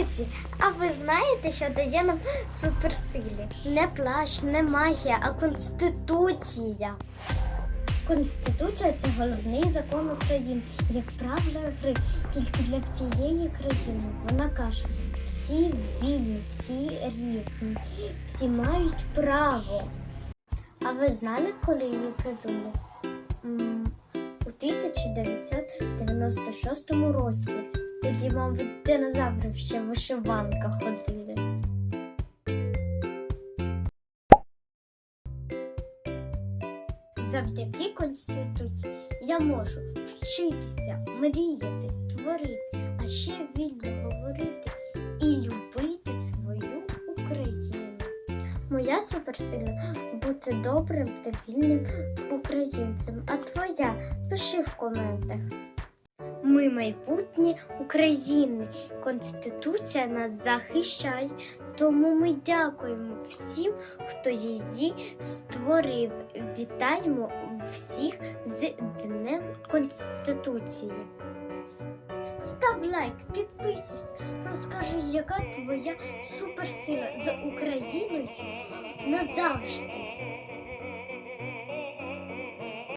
Друзі, а ви знаєте, що дає нам суперсилі? Не плащ, не магія, а конституція. Конституція це головний закон України, як правило гри, тільки для всієї країни. Вона каже: всі вільні, всі рівні, всі мають право. А ви знали, коли її придумали? У 1996 році. Тоді, мабуть, динозаври ще в вишиванках ходили. Завдяки Конституції я можу вчитися, мріяти, творити, а ще вільно говорити і любити свою Україну. Моя суперсила бути добрим та вільним українцем. А твоя пиши в коментах. Ми майбутнє України. Конституція нас захищає, тому ми дякуємо всім, хто її створив. Вітаємо всіх з Днем Конституції. Став лайк, підписуйся, розкажи, яка твоя суперсила за Україною назавжди.